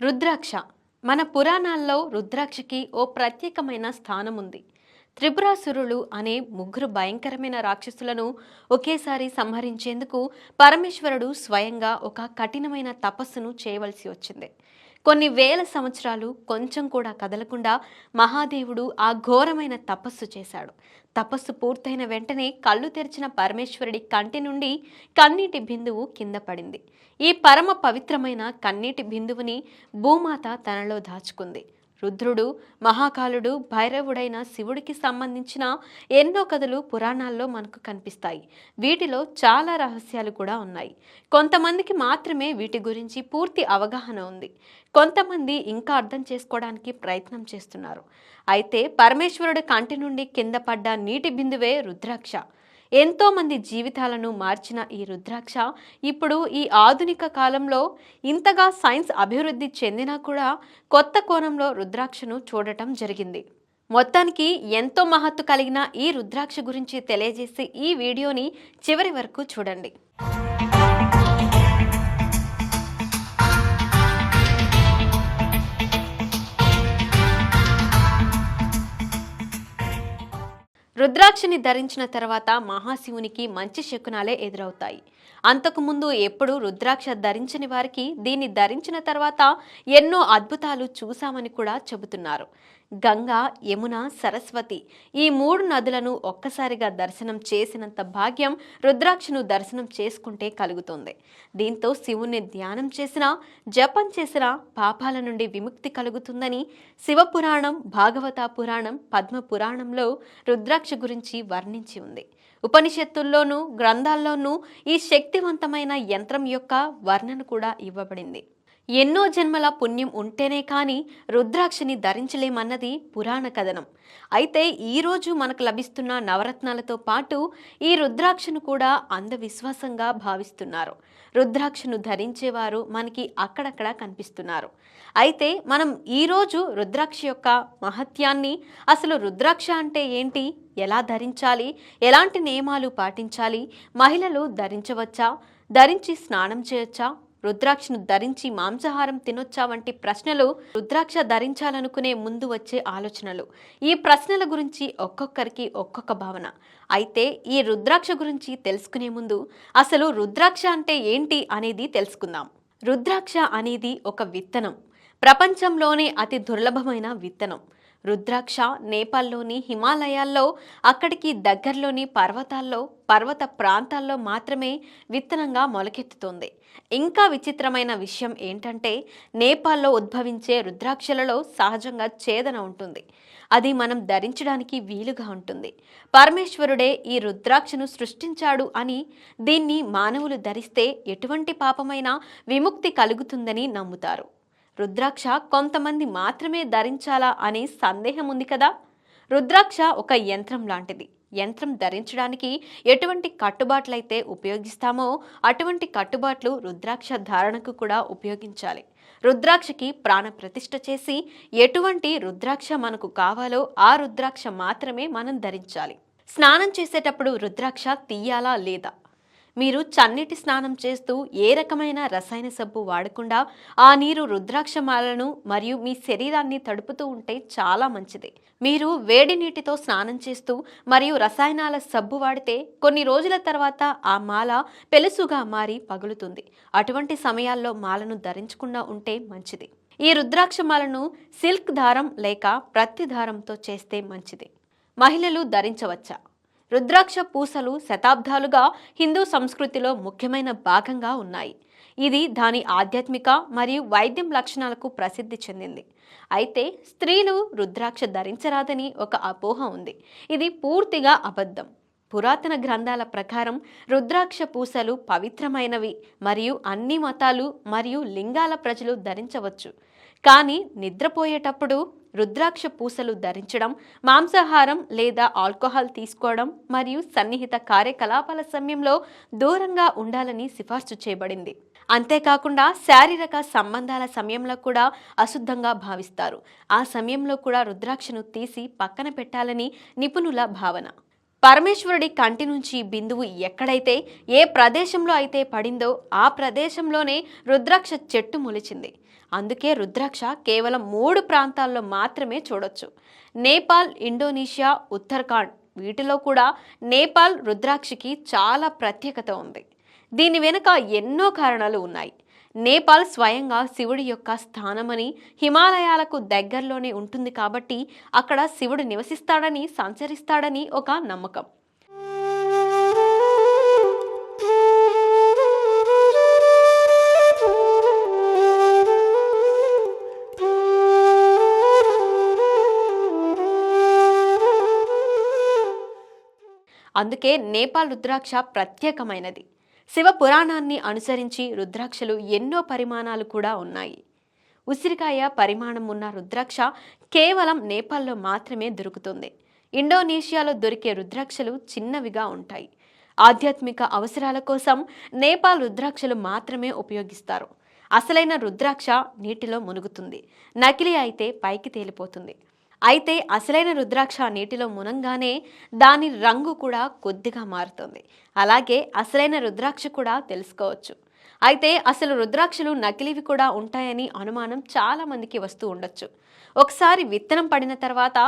రుద్రాక్ష. మన పురాణాల్లో రుద్రాక్షకి ఓ ప్రత్యేకమైన స్థానం ఉంది త్రిపురాసురులు అనే ముగ్గురు భయంకరమైన రాక్షసులను ఒకేసారి సంహరించేందుకు పరమేశ్వరుడు స్వయంగా ఒక కఠినమైన తపస్సును చేయవలసి వచ్చింది. కొన్ని వేల సంవత్సరాలు కొంచెం కూడా కదలకుండా మహాదేవుడు ఆ ఘోరమైన తపస్సు చేశాడు. తపస్సు పూర్తయిన వెంటనే కళ్ళు తెరిచిన పరమేశ్వరుడి కంటి నుండి కన్నీటి బిందువు కింద పడింది. ఈ పరమ పవిత్రమైన కన్నీటి బిందువుని భూమాత తనలో దాచుకుంది. రుద్రుడు మహాకాలుడు భైరవుడైన శివుడికి సంబంధించిన ఎన్నో కథలు పురాణాల్లో మనకు కనిపిస్తాయి. వీటిలో చాలా రహస్యాలు కూడా ఉన్నాయి. కొంతమందికి మాత్రమే వీటి గురించి పూర్తి అవగాహన ఉంది. కొంతమంది ఇంకా అర్థం చేసుకోవడానికి ప్రయత్నం చేస్తున్నారు. అయితే పరమేశ్వరుడి కంటి నుండి కింద పడ్డ నీటి బిందువే రుద్రాక్ష. ఎంతోమంది జీవితాలను మార్చిన ఈ రుద్రాక్ష. ఇప్పుడు ఈ ఆధునిక కాలంలో ఇంతగా సైన్స్ అభివృద్ధి చెందినా కూడా కొత్త కోణంలో రుద్రాక్షను చూడటం జరిగింది. మొత్తానికి ఎంతో మహత్తు కలిగిన ఈ రుద్రాక్ష గురించి తెలియజేసే ఈ వీడియోని చివరి వరకు చూడండి. రుద్రాక్షని ధరించిన తర్వాత మహాశివునికి మంచి శకునాలే ఎదురవుతాయి. అంతకుముందు ఎప్పుడు రుద్రాక్ష ధరించని వారికి దీన్ని ధరించిన తర్వాత ఎన్నో అద్భుతాలు చూశామని కూడా చెబుతున్నారు. గంగా యమున సరస్వతి ఈ మూడు నదులను ఒక్కసారిగా దర్శనం చేసినంత భాగ్యం రుద్రాక్షను దర్శనం చేసుకుంటే కలుగుతుంది. దీంతో శివుణ్ణి ధ్యానం చేసినా జపం చేసినా పాపాల నుండి విముక్తి కలుగుతుందని శివపురాణం భాగవత పురాణం పద్మ పురాణంలో రుద్రాక్ష గురించి వర్ణించి ఉంది. ఉపనిషత్తుల్లోనూ గ్రంథాల్లోనూ ఈ శక్తివంతమైన యంత్రం యొక్క వర్ణన కూడా ఇవ్వబడింది. ఎన్నో జన్మల పుణ్యం ఉంటేనే కానీ రుద్రాక్షని ధరించలేమన్నది పురాణ కథనం. అయితే ఈరోజు మనకు లభిస్తున్న నవరత్నాలతో పాటు ఈ రుద్రాక్షను కూడా అంధవిశ్వాసంగా భావిస్తున్నారు. రుద్రాక్షను ధరించేవారు మనకి అక్కడక్కడ కనిపిస్తున్నారు. అయితే మనం ఈరోజు రుద్రాక్ష యొక్క మహత్యాన్ని అసలు రుద్రాక్ష అంటే ఏంటి ఎలా ధరించాలి ఎలాంటి నియమాలు పాటించాలి మహిళలు ధరించవచ్చా ధరించి స్నానం చేయొచ్చా రుద్రాక్షను ధరించి మాంసాహారం తినొచ్చా వంటి ప్రశ్నలు రుద్రాక్ష ధరించాలనుకునే ముందు వచ్చే ఆలోచనలు. ఈ ప్రశ్నల గురించి ఒక్కొక్కరికి ఒక్కొక్క భావన. అయితే ఈ రుద్రాక్ష గురించి తెలుసుకునే ముందు అసలు రుద్రాక్ష అంటే ఏంటి అనేది తెలుసుకుందాం. రుద్రాక్ష అనేది ఒక విత్తనం. ప్రపంచంలోనే అతి దుర్లభమైన విత్తనం. రుద్రాక్ష నేపాల్లోని హిమాలయాల్లో అక్కడికి దగ్గరలోని పర్వతాల్లో పర్వత ప్రాంతాల్లో మాత్రమే విత్తనంగా మొలకెత్తుతోంది. ఇంకా విచిత్రమైన విషయం ఏంటంటే నేపాల్లో ఉద్భవించే రుద్రాక్షలలో సహజంగా ఛేదన ఉంటుంది. అది మనం ధరించడానికి వీలుగా ఉంటుంది. పరమేశ్వరుడే ఈ రుద్రాక్షను సృష్టించాడు అని దీన్ని మానవులు ధరిస్తే ఎటువంటి పాపమైనా విముక్తి కలుగుతుందని నమ్ముతారు. రుద్రాక్ష కొంతమంది మాత్రమే ధరించాలా అనే సందేహం ఉంది కదా? రుద్రాక్ష ఒక యంత్రం లాంటిది. యంత్రం ధరించడానికి ఎటువంటి కట్టుబాట్లయితే ఉపయోగిస్తామో అటువంటి కట్టుబాట్లు రుద్రాక్ష ధారణకు కూడా ఉపయోగించాలి. రుద్రాక్షకి ప్రాణ ప్రతిష్ఠ చేసి ఎటువంటి రుద్రాక్ష మనకు కావాలో ఆ రుద్రాక్ష మాత్రమే మనం ధరించాలి. స్నానం చేసేటప్పుడు రుద్రాక్ష తీయాలా లేదా? మీరు చన్నీటి స్నానం చేస్తూ ఏ రకమైన రసాయన సబ్బు వాడకుండా ఆ నీరు రుద్రాక్షమాలను మరియు మీ శరీరాన్ని తడుపుతూ ఉంటే చాలా మంచిది. మీరు వేడి నీటితో స్నానం చేస్తూ మరియు రసాయనాల సబ్బు వాడితే కొన్ని రోజుల తర్వాత ఆ మాల పెలుసుగా మారి పగులుతుంది. అటువంటి సమయాల్లో మాలను ధరించకుండా ఉంటే మంచిది. ఈ రుద్రాక్షమాలను సిల్క్ దారం లేక ప్రత్తి దారంతో చేస్తే మంచిది. మహిళలు ధరించవచ్చా? రుద్రాక్ష పూసలు శతాబ్దాలుగా హిందూ సంస్కృతిలో ముఖ్యమైన భాగంగా ఉన్నాయి. ఇది దాని ఆధ్యాత్మిక మరియు వైద్యం లక్షణాలకు ప్రసిద్ధి చెందింది. అయితే స్త్రీలు రుద్రాక్ష ధరించరాదని ఒక అపోహ ఉంది. ఇది పూర్తిగా అబద్ధం. పురాతన గ్రంథాల ప్రకారం రుద్రాక్ష పూసలు పవిత్రమైనవి మరియు అన్ని మతాలు మరియు లింగాల ప్రజలు ధరించవచ్చు. కానీ నిద్రపోయేటప్పుడు రుద్రాక్ష పూసలు ధరించడం మాంసాహారం లేదా ఆల్కహాల్ తీసుకోవడం మరియు సన్నిహిత కార్యకలాపాల సమయంలో దూరంగా ఉండాలని సిఫార్సు చేయబడింది. అంతేకాకుండా శారీరక సంబంధాల సమయంలో కూడా అశుద్ధంగా భావిస్తారు. ఆ సమయంలో కూడా రుద్రాక్షను తీసి పక్కన పెట్టాలని నిపుణుల భావన. పరమేశ్వరుడి కంటి నుంచి బిందువు ఎక్కడైతే ఏ ప్రదేశంలో అయితే పడిందో ఆ ప్రదేశంలోనే రుద్రాక్ష చెట్టు మొలిచింది. అందుకే రుద్రాక్ష కేవలం మూడు ప్రాంతాల్లో మాత్రమే చూడొచ్చు. నేపాల్ ఇండోనేషియా ఉత్తరాఖండ్ వీటిలో కూడా నేపాల్ రుద్రాక్షకి చాలా ప్రత్యేకత ఉంది. దీని వెనుక ఎన్నో కారణాలు ఉన్నాయి. నేపాల్ స్వయంగా శివుడి యొక్క స్థానమని హిమాలయాలకు దగ్గరలోనే ఉంటుంది కాబట్టి అక్కడ శివుడు నివసిస్తాడని సంచరిస్తాడని ఒక నమ్మకం. అందుకే నేపాల్ రుద్రాక్ష ప్రత్యేకమైనది. శివ పురాణాన్ని అనుసరించి రుద్రాక్షలు ఎన్నో పరిమాణాలు కూడా ఉన్నాయి. ఉసిరికాయ పరిమాణం ఉన్న రుద్రాక్ష కేవలం నేపాల్లో మాత్రమే దొరుకుతుంది. ఇండోనేషియాలో దొరికే రుద్రాక్షలు చిన్నవిగా ఉంటాయి. ఆధ్యాత్మిక అవసరాల కోసం నేపాల్ రుద్రాక్షలు మాత్రమే ఉపయోగిస్తారు. అసలైన రుద్రాక్ష నీటిలో మునుగుతుంది. నకిలీ అయితే పైకి తేలిపోతుంది. అయితే అసలైన రుద్రాక్ష నీటిలో మునంగానే దాని రంగు కూడా కొద్దిగా మారుతుంది. అలాగే అసలైన రుద్రాక్ష కూడా తెలుసుకోవచ్చు. అయితే అసలు రుద్రాక్షలు నకిలీవి కూడా ఉంటాయని అనుమానం చాలా మందికి వస్తూ ఉండొచ్చు. ఒకసారి విత్తనం పడిన తర్వాత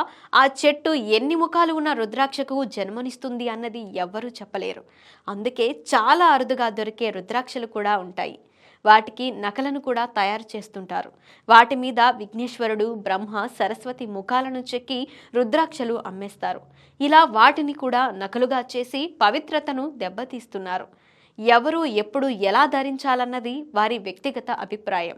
ఆ చెట్టు ఎన్ని ముఖాలు ఉన్న రుద్రాక్షకు జన్మనిస్తుంది అన్నది ఎవ్వరూ చెప్పలేరు. అందుకే చాలా అరుదుగా దొరికే రుద్రాక్షలు కూడా ఉంటాయి. వాటికి నకలను కూడా తయారు చేస్తుంటారు. వాటి మీద విఘ్నేశ్వరుడు బ్రహ్మ సరస్వతి ముఖాలను చెక్కి రుద్రాక్షలు అమ్మేస్తారు. ఇలా వాటిని కూడా నకలుగా చేసి పవిత్రతను దెబ్బతీస్తున్నారు. ఎవరు ఎప్పుడు ఎలా ధరించాలన్నది వారి వ్యక్తిగత అభిప్రాయం.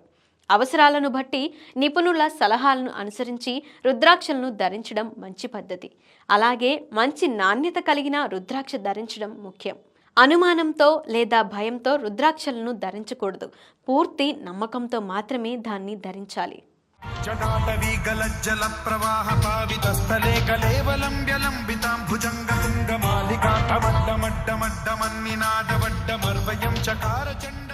అవసరాలను బట్టి నిపుణుల సలహాలను అనుసరించి రుద్రాక్షలను ధరించడం మంచి పద్ధతి. అలాగే మంచి నాణ్యత కలిగిన రుద్రాక్ష ధరించడం ముఖ్యం. అనుమానంతో లేదా భయంతో రుద్రాక్షలను ధరించకూడదు. పూర్తి నమ్మకంతో మాత్రమే దాన్ని ధరించాలి. ప్రవాహ చకార చండ